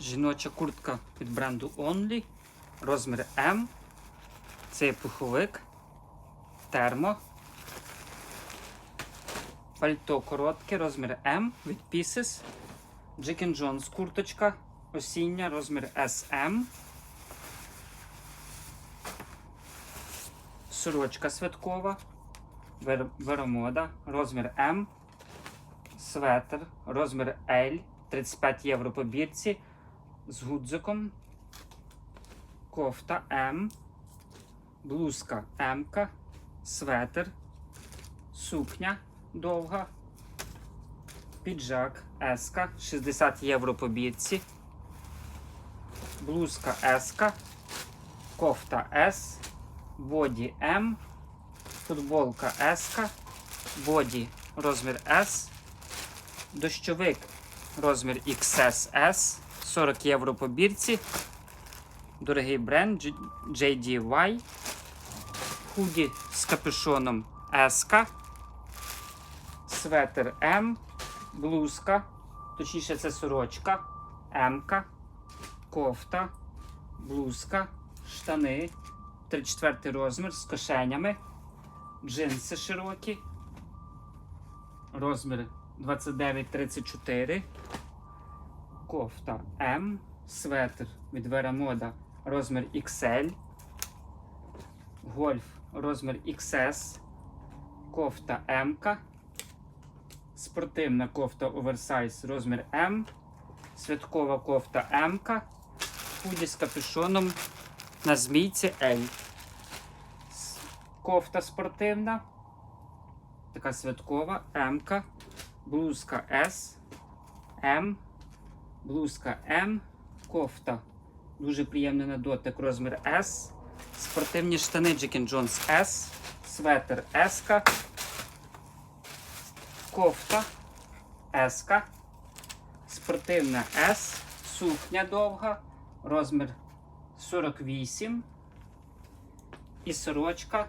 Жіноча куртка від бренду Only. Розмір М. Це є пуховик. Термо. Пальто коротке, розмір М від Pieces. Jack and Jones курточка. Осіння, розмір SM. Сорочка святкова. Вер- Веромода, розмір М. Светр, розмір L. 35 євро по бірці. З гудзиком. Кофта М. Блузка М. Светр. Сукня довга. Піджак С. 60 євро по бірці. Блузка С. Кофта С. Боді М. Футболка С. Боді розмір С. Дощовик розмір XSS. 40 євро по бірці. Дорогий бренд JDY. Худі з капюшоном S. Светер М. Блузка. Точніше, це сорочка. М. Кофта. Блузка. Штани. 34 розмір з кишенями. Джинси широкі. Розмір 29-34. Кофта М. Светр від Верамода розмір XL. Гольф розмір XS. Кофта М. Спортивна кофта оверсайз розмір М. Святкова кофта М. Худі з капюшоном на змійці L. Кофта спортивна. Така святкова М. Блузка S. М. Блузка М. Кофта. Дуже приємний на дотик розмір S. Спортивні штани and Jones S. Светер S. Кофта S. Спортивна S. Сукня довга. Розмір 48. І сорочка